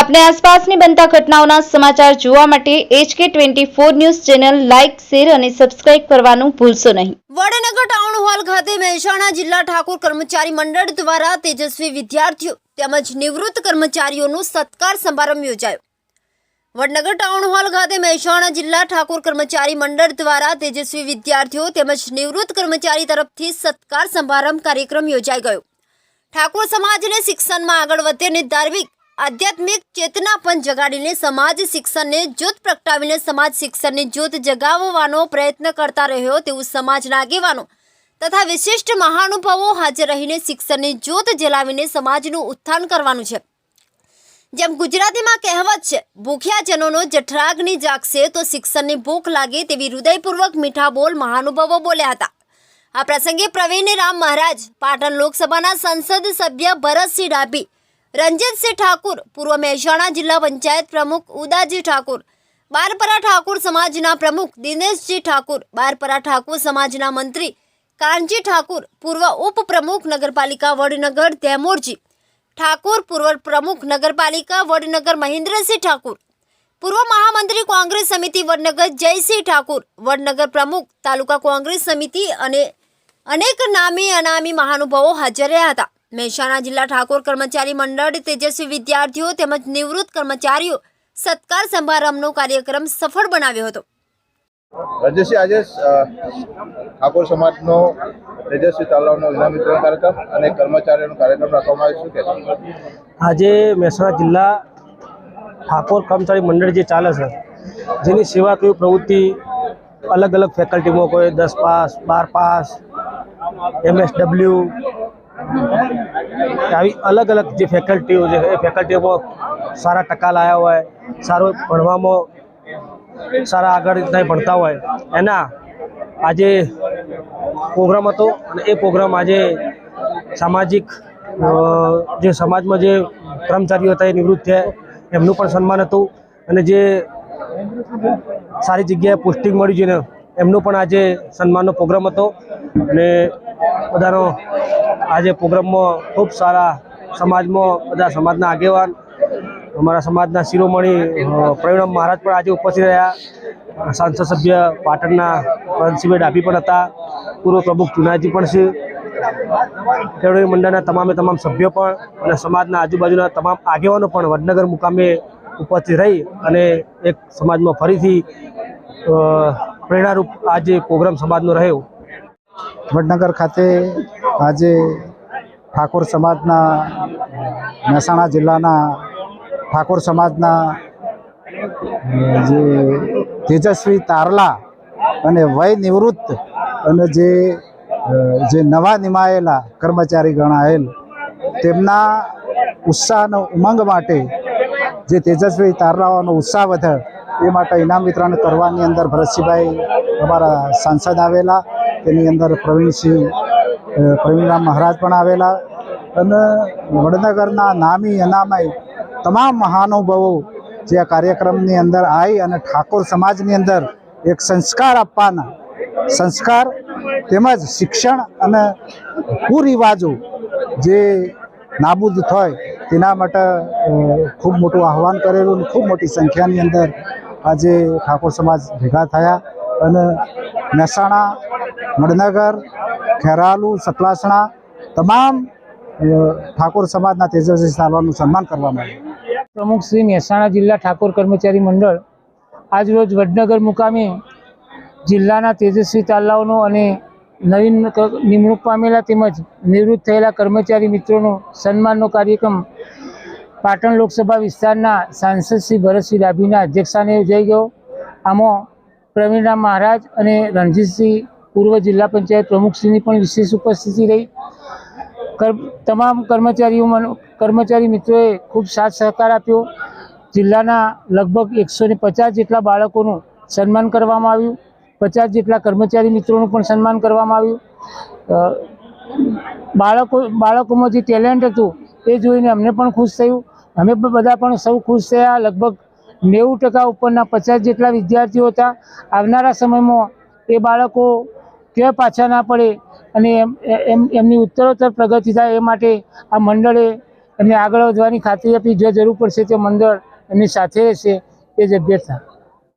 આપને આસપાસની બનતા ઘટનાઓના સમાચાર જોવા માટે HK twenty four news channel like, share અને સબસ્ક્રાઇબ કરવાનું ભૂલશો નહીં. વડનગર ટાઉન હોલ ખાતે મહેસાણા જિલ્લા ઠાકોર કર્મચારી મંડળ દ્વારા તેજસ્વી વિદ્યાર્થીઓ તેમજ નિવૃત્ત કર્મચારીઓનો સત્કાર સમારંભ યોજાયો. વડનગર ટાઉન હોલ ખાતે મહેસાણા જિલ્લા ઠાકોર કર્મચારી મંડળ દ્વારા તેજસ્વી વિદ્યાર્થીઓ તેમજ નિવૃત્ત કર્મચારી તરફથી સત્કાર સમારંભ કાર્યક્રમ યોજાઈ ગયો. ઠાકોર સમાજને શિક્ષણમાં આગળ વધે અને ધાર્મિક આધ્યાત્મિક ચેતના પણ જગાડીને સમાજ શિક્ષણને જ્યોત પ્રગટાવીને સમાજ શિક્ષણની જ્યોત જગાવવાનો પ્રયત્ન કરતા રહ્યો તેવું સમાજના આગેવાનો તથા વિશિષ્ટ મહાનુભાવો હાજર રહીને શિક્ષણની જ્યોત જલાવીને સમાજનું ઉત્થાન કરવાનું છે. જેમ ગુજરાતીમાં કહેવત છે, ભૂખ્યાજનોનો જઠરાગ્નિ જાગશે તો શિક્ષણની ભૂખ લાગે તેવી હૃદયપૂર્વક મીઠા બોલ મહાનુભાવો બોલ્યા હતા. આ પ્રસંગે પ્રવીણ રામ મહારાજ પાટણ લોકસભાના સંસદ સભ્ય ભરતસિંહ ડાભી રંજીતસિંહ ઠાકુર, પૂર્વ મહેસાણા જિલ્લા પંચાયત પ્રમુખ ઉદાજી ઠાકુર, બારપરા ઠાકુર સમાજના પ્રમુખ દિનેશજી ઠાકુર, બારપરા ઠાકુર સમાજના મંત્રી કાનજી ઠાકુર, પૂર્વ ઉપપ્રમુખ નગરપાલિકા વડનગર ધેમોરજી, ઠાકુર પૂર્વ પ્રમુખ નગરપાલિકા વડનગર મહેન્દ્રસિંહ ઠાકુર, પૂર્વ મહામંત્રી કોંગ્રેસ સમિતિ વડનગર જયસિંહ ઠાકુર, વડનગર પ્રમુખ તાલુકા કોંગ્રેસ સમિતિ અને અનેક નામી અનામી મહાનુભાવો હાજર રહ્યા હતા. મહેસાણા જિલ્લા ઠાકોર કર્મચારી મંડળ તેજસ્વી વિદ્યાર્થીઓ તેમજ નિવૃત્ત કર્મચારીઓ સત્કાર સમારંભનો કાર્યક્રમ સફળ બનાવ્યો હતો. રાજ્યશ્રી આજે ઠાકોર સમાજનો તેજસ્વી તાલાવનો ઇનામ વિતરણ કાર્યક્રમ અને કર્મચારીઓનો કાર્યક્રમ રાખવામાં આવ્યો છે આજે મહેસાણા જિલ્લા ઠાકોર કર્મચારી મંડળ જે ચાલે છે જેની સેવાકીય પ્રવૃત્તિ અલગ અલગ ફેકલ્ટીમાં કોઈ દસ પાસ બાર પાસ એમએસડબલ્યુ આવી અલગ અલગ જે ફેકલ્ટીઓ છે, એ ફેકલ્ટીઓમાં સારા ટકા લાવ્યા હોય, સારું ભણવામાં સારા આગળ રીતના ભણતા હોય, એના આજે પ્રોગ્રામ હતો અને એ પ્રોગ્રામ આજે સામાજિક જે સમાજમાં જે કર્મચારીઓ હતા એ નિવૃત્ત થયા, એમનું પણ સન્માન હતું અને જે સારી જગ્યાએ પોસ્ટિંગ મળી છે ને, એમનું પણ આજે સન્માનનો પ્રોગ્રામ હતો અને બધાનો આજે પ્રોગ્રામમાં ખૂબ સારા સમાજમાં, બધા સમાજના આગેવાન, અમારા સમાજના શિરોમણી પ્રવીણ મહારાજ પણ આજે ઉપસ્થિત રહ્યા. સાંસદ સભ્ય પાટણના પ્રંતસિંહભાઈ ડાભી પણ હતા. પૂર્વ પ્રમુખ ચુનાજી પણ છે. ખેડૂત મંડળના તમામે તમામ સભ્યો પણ અને સમાજના આજુબાજુના તમામ આગેવાનો પણ વડનગર મુકામે ઉપસ્થિત રહી અને એક સમાજમાં ફરીથી પ્રેરણારૂપ આજે પ્રોગ્રામ સમાજનો રહ્યો. વડનગર ખાતે આજે ઠાકોર સમાજના મહેસાણા જિલ્લાના ઠાકોર સમાજના જે તેજસ્વી તારલા અને વય નિવૃત્ત અને જે જે નવા નિમાયેલા કર્મચારી ગણાયેલ, તેમના ઉત્સાહ અને ઉમંગ માટે જે તેજસ્વી તારલાઓનો ઉત્સાહ વધે એ માટે ઇનામ વિતરણ કરવાની અંદર ભરતસિંહભાઈ અમારા સાંસદ આવેલા તેની અંદર પ્રવીણસિંહ પ્રવીણરામ મહારાજ પણ આવેલા અને વડનગરના નામી અનામય તમામ મહાનુભાવો જે આ કાર્યક્રમની અંદર આવી અને ઠાકોર સમાજની અંદર એક સંસ્કાર આપવાના, સંસ્કાર તેમજ શિક્ષણ અને કુરિવાજો જે નાબૂદ થાય તેના માટે ખૂબ મોટું આહવાન કરેલું ખૂબ મોટી સંખ્યાની અંદર આજે ઠાકોર સમાજ ભેગા થયા અને મહેસાણા વડનગર ખેરાલુ, સતલાસણા તમામ ઠાકોર સમાજના તેજસ્વી સારવારનું સન્માન કરવામાં આવ્યું પ્રમુખ શ્રી મહેસાણા જિલ્લા ઠાકોર કર્મચારી મંડળ આજરોજ વડનગર મુકામે જિલ્લાના તેજસ્વી તાલાઓનો અને નવીન નિમણૂક પામેલા તેમજ નિવૃત્ત થયેલા કર્મચારી મિત્રોનો સન્માનનો કાર્યક્રમ પાટણ લોકસભા વિસ્તારના સાંસદ શ્રી ભરતસિંહ ડાભીના અધ્યક્ષસ્થાને યોજાઈ ગયો. આમાં પ્રવીણરામ મહારાજ અને રણજીતસિંહ પૂર્વ જિલ્લા પંચાયત પ્રમુખશ્રીની પણ વિશેષ ઉપસ્થિતિ રહી. તમામ કર્મચારીઓ કર્મચારી મિત્રોએ ખૂબ સાથ સહકાર આપ્યો. જિલ્લાના લગભગ એકસો પચાસ જેટલા બાળકોનું સન્માન કરવામાં આવ્યું. પચાસ જેટલા કર્મચારી મિત્રોનું પણ સન્માન કરવામાં આવ્યું. બાળકો, બાળકોમાં જે ટેલેન્ટ હતું એ જોઈને અમને પણ ખુશ થયું. અમે બધા પણ સૌ ખુશ થયા. લગભગ નેવું ટકા ઉપરના પચાસ જેટલા વિદ્યાર્થીઓ હતા. આવનારા સમયમાં એ બાળકો ક્યાં પાછા ના પડે અને એમ એમની ઉત્તરોત્તર પ્રગતિ થાય એ માટે આ મંડળે એમને આગળ વધવાની ખાતરી આપી. જો જરૂર પડશે તો મંડળ એમની સાથે રહેશે. એ જ અભ્યર્થના.